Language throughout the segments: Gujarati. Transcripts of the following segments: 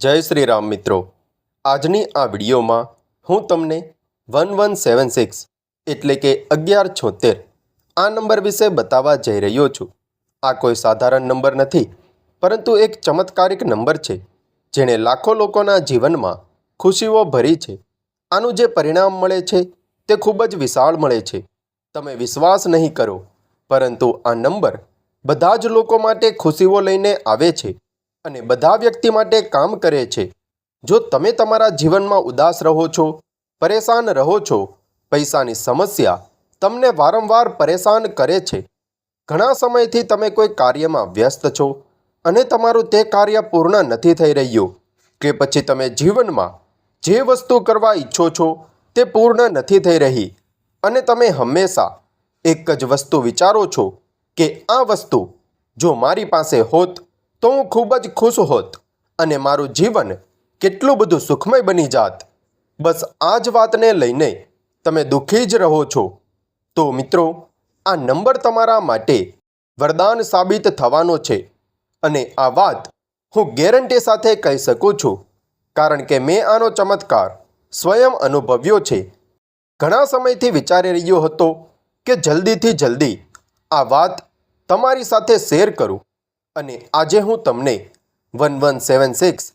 જય શ્રી રામ મિત્રો. આજની આ વિડીયોમાં હું તમને વન વન સેવન સિક્સ એટલે કે અગિયાર છોતેર આ નંબર વિશે બતાવવા જઈ રહ્યો છું. આ કોઈ સાધારણ નંબર નથી, પરંતુ એક ચમત્કારિક નંબર છે, જેણે લાખો લોકોના જીવનમાં ખુશીઓ ભરી છે. આનું જે પરિણામ મળે છે તે ખૂબ જ વિશાળ મળે છે. તમે વિશ્વાસ નહીં કરો, પરંતુ આ નંબર બધા જ લોકો માટે ખુશીઓ લઈને આવે છે. અને બધા વ્યક્તિ માટે કામ કરે છે. જો તમે તમારા જીવનમાં ઉદાસ રહો છો, પરેશાન રહો છો, પૈસાની સમસ્યા તમને વારંવાર પરેશાન કરે છે. ઘણા સમયથી તમે કોઈ કાર્યમાં વ્યસ્ત છો અને તમારું તે કાર્ય પૂર્ણ નથી થઈ રહ્યું, કે પછી તમે જીવનમાં જે વસ્તુ કરવા ઈચ્છો છો તે પૂર્ણ નથી થઈ રહી. અને તમે હંમેશા એક જ વસ્તુ વિચારો છો કે આ વસ્તુ જો મારી પાસે હોત તો હું ખૂબ જ ખુશ હોત અને મારું જીવન કેટલું બધું સુખમય બની જાત. બસ આ જ વાતને લઈને તમે દુઃખી જ રહો છો. તો મિત્રો, આ નંબર તમારા માટે વરદાન સાબિત થવાનો છે અને આ વાત હું ગેરંટી સાથે કહી શકું છું, કારણ કે મેં આનો ચમત્કાર સ્વયં અનુભવ્યો છે. ઘણા સમયથી વિચારી રહ્યો હતો કે જલ્દીથી જલ્દી આ વાત તમારી સાથે શેર કરું. અને આજે હું તમને વન વન સેવન સિક્સ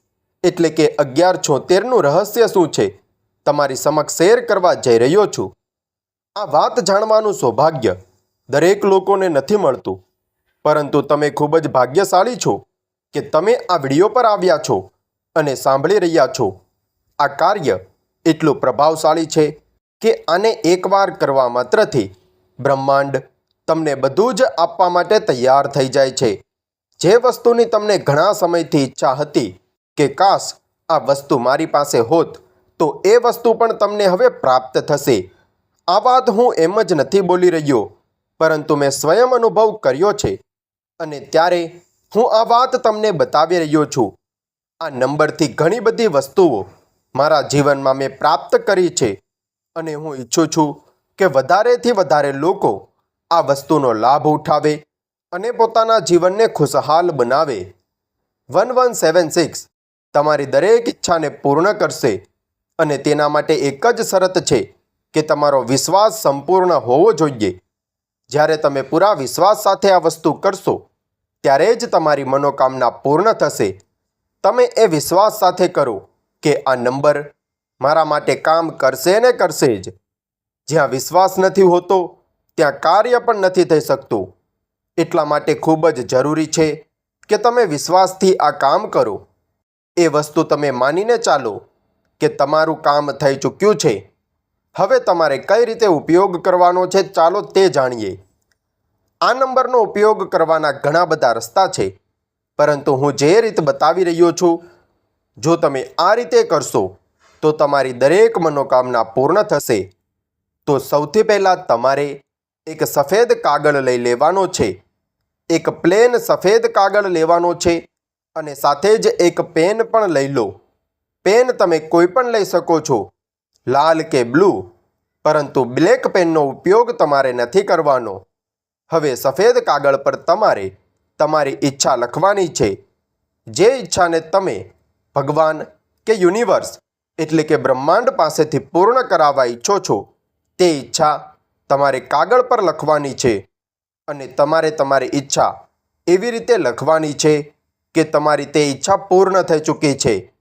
એટલે કે અગિયાર છોતેરનું રહસ્ય શું છે તમારી સમક્ષ શેર કરવા જઈ રહ્યો છું. આ વાત જાણવાનું સૌભાગ્ય દરેક લોકોને નથી મળતું. પરંતુ તમે ખૂબ જ ભાગ્યશાળી છો કે તમે આ વીડિયો પર આવ્યા છો અને સાંભળી રહ્યા છો. આ કાર્ય એટલું પ્રભાવશાળી છે કે આને એકવાર કરવા માત્રથી બ્રહ્માંડ તમને બધું જ આપવા માટે તૈયાર થઈ જાય છે. જે વસ્તુની તમને ઘણા સમયથી ઈચ્છા હતી કે કાશ આ વસ્તુ મારી પાસે હોત, તો એ વસ્તુ પણ તમને હવે પ્રાપ્ત થશે. આ વાત હું એમ જ નથી બોલી રહ્યો, પરંતુ મેં સ્વયં અનુભવ કર્યો છે. અને ત્યારે હું આ વાત તમને બતાવી રહ્યો છું. આ નંબરથી ઘણી બધી વસ્તુઓ મારા જીવનમાં મેં પ્રાપ્ત કરી છે. અને હું ઈચ્છું છું કે વધારેથી વધારે લોકો આ વસ્તુનો લાભ ઉઠાવે અને પોતાના જીવનને ખુશહાલ બનાવે. વન વન સેવન સિક્સ તમારી દરેક ઈચ્છાને પૂર્ણ કરશે અને તેના માટે એક જ શરત છે કે તમારો વિશ્વાસ સંપૂર્ણ હોવો જોઈએ. જ્યારે તમે પૂરા વિશ્વાસ સાથે આ વસ્તુ કરશો, ત્યારે જ તમારી મનોકામના પૂર્ણ થશે. તમે એ વિશ્વાસ સાથે કરો કે આ નંબર મારા માટે કામ કરશે ને કરશે જ. જ્યાં વિશ્વાસ નથી હોતો, ત્યાં કાર્ય પણ નથી થઈ શકતું. એટલા માટે ખૂબ જ જરૂરી છે કે તમે વિશ્વાસથી આ કામ કરો. એ વસ્તુ તમે માનીને ચાલો કે તમારું કામ થઈ ચૂક્યું છે. હવે તમારે કઈ રીતે ઉપયોગ કરવાનો છે ચાલો તે જાણીએ. આ નંબરનો ઉપયોગ કરવાના ઘણા બધા રસ્તા છે. પરંતુ હું જે રીત બતાવી રહ્યો છું, જો તમે આ રીતે કરશો, તો તમારી દરેક મનોકામના પૂર્ણ થશે. તો સૌથી પહેલાં તમારે એક સફેદ કાગળ લઈ લેવાનો છે. એક પ્લેન સફેદ કાગળ લેવાનો છે અને સાથે જ એક પેન પણ લઈ લો. પેન તમે કોઈ પણ લઈ શકો છો, લાલ કે બ્લુ, પરંતુ બ્લેક પેનનો ઉપયોગ તમારે નથી કરવાનો. હવે સફેદ કાગળ પર તમારે તમારી ઈચ્છા લખવાની છે. જે ઈચ્છાને તમે ભગવાન કે યુનિવર્સ એટલે કે બ્રહ્માંડ પાસેથી પૂર્ણ કરાવવા ઈચ્છો છો, તે ઈચ્છા તમારે કાગળ પર લખવાની છે. અને તમારે તમારી ઈચ્છા એવી રીતે લખવાની છે કે તમારી તે ઈચ્છા પૂર્ણ થઈ ચૂકી છે.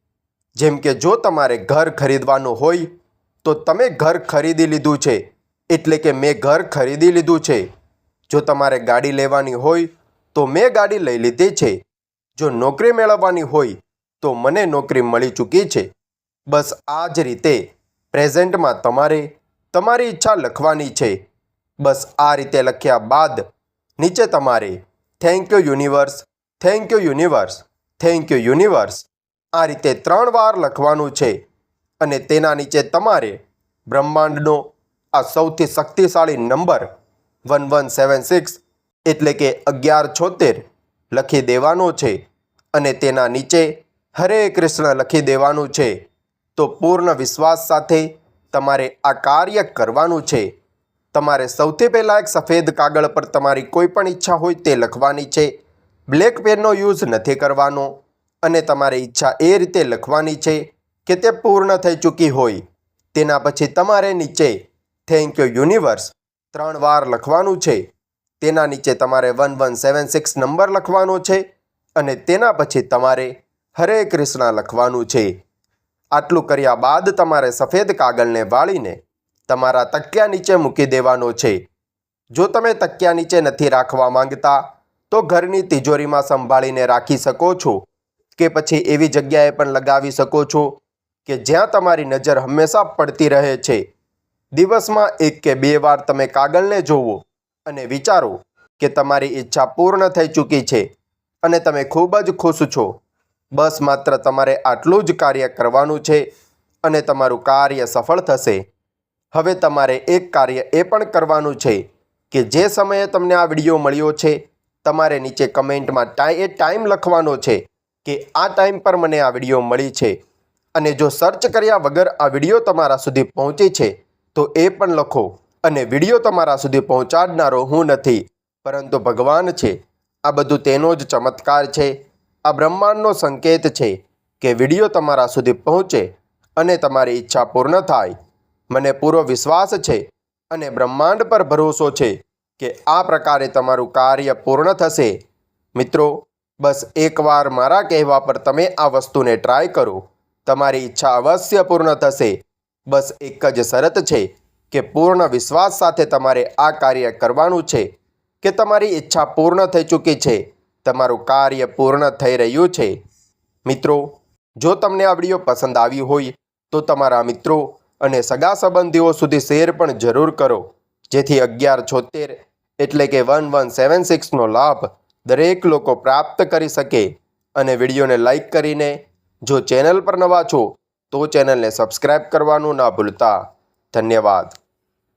જેમ કે જો તમારે ઘર ખરીદવાનું હોય, તો તમે ઘર ખરીદી લીધું છે. એટલે કે મેં ઘર ખરીદી લીધું છે. જો તમારે ગાડી લેવાની હોય, તો મેં ગાડી લઈ લીધી છે. જો નોકરી મેળવવાની હોય, તો મને નોકરી મળી ચૂકી છે. બસ આ જ રીતે પ્રેઝન્ટમાં તમારે તમારી ઈચ્છા લખવાની છે. બસ આ રીતે લખ્યા બાદ નીચે તમારે thank you universe thank you universe thank you universe આ રીતે ત્રણ વાર લખવાનું છે. અને તેના નીચે તમારે બ્રહ્માંડનો આ સૌથી શક્તિશાળી number one one seven six એટલે કે અગિયાર છોતેર લખી દેવાનો છે. અને તેના નીચે હરે કૃષ્ણ લખી દેવાનું છે. તો પૂર્ણ વિશ્વાસ સાથે તમારે આ કાર્ય કરવાનું છે. તમારે સૌથી પહેલાં એક સફેદ કાગળ પર તમારી કોઈ પણ ઈચ્છા હોય તે લખવાની છે. બ્લેક પેનનો યુઝ નથી કરવાનો અને તમારી ઈચ્છા એ રીતે લખવાની છે કે તે પૂર્ણ થઈ ચૂકી હોય. તેના પછી તમારે નીચે થેન્ક યુ યુનિવર્સ ત્રણ વાર લખવાનું છે. તેના નીચે તમારે one one seven six number લખવાનો છે અને તેના પછી તમારે હરે કૃષ્ણ લખવાનું છે. આટલું કર્યા બાદ તમારે સફેદ કાગળને વાળીને તમારા તકિયા નીચે મૂકી દેવાનો છે. જો તમે તકિયા નીચે નથી રાખવા માંગતા, તો ઘરની તિજોરીમાં સંભાળીને રાખી શકો છો કે પછી એવી જગ્યાએ પણ લગાવી શકો છો કે જ્યાં તમારી નજર હંમેશા પડતી રહે છે. દિવસમાં એક કે બે વાર તમે કાગળને જોવો અને વિચારો કે તમારી ઈચ્છા પૂર્ણ થઈ ચૂકી છે અને તમે ખૂબ જ ખુશ છો. બસ માત્ર તમારે આટલું જ કાર્ય કરવાનું છે અને તમારું કાર્ય સફળ થશે. હવે તમારે એક કાર્ય એ પણ કરવાનું છે કે જે સમયે તમને આ વીડિયો મળ્યો છે, તમારે નીચે કમેન્ટમાં ટાઈ, એ ટાઈમ લખવાનો છે કે આ ટાઈમ પર મને આ વીડિયો મળી છે. અને જો સર્ચ કર્યા વગર આ વીડિયો તમારા સુધી પહોંચી છે, તો એ પણ લખો. અને વીડિયો તમારા સુધી પહોંચાડનારો હું નથી, પરંતુ ભગવાન છે. આ બધું તેનો જ ચમત્કાર છે. આ બ્રહ્માંડનો સંકેત છે કે વીડિયો તમારા સુધી પહોંચે અને તમારી ઈચ્છા પૂર્ણ થાય. મને પૂરો વિશ્વાસ છે અને બ્રહ્માંડ પર ભરોસો છે કે આ પ્રકારે તમારું કાર્ય પૂર્ણ થશે. મિત્રો, બસ એકવાર મારા કહેવા પર તમે આ વસ્તુને ટ્રાય કરો. તમારી ઈચ્છા અવશ્ય પૂર્ણ થશે. બસ એક જ શરત છે કે પૂર્ણ વિશ્વાસ સાથે તમારે આ કાર્ય કરવાનું છે કે તમારી ઈચ્છા પૂર્ણ થઈ ચૂકી છે. તમારું કાર્ય પૂર્ણ થઈ રહ્યું છે. મિત્રો, જો તમને આ વીડિયો પસંદ આવ્યું હોય તો તમારા મિત્રો અને સગા સંબંધીઓ સુધી શેર પણ જરૂર કરો. જેથી અગિયાર છોતેર એટલે કે વન વન સેવન સિક્સનો લાભ દરેક લોકો પ્રાપ્ત કરી શકે. અને વિડીયોને લાઈક કરીને જો ચેનલ પર નવા છો તો ચેનલને સબસ્ક્રાઇબ કરવાનું ના ભૂલતા. ધન્યવાદ.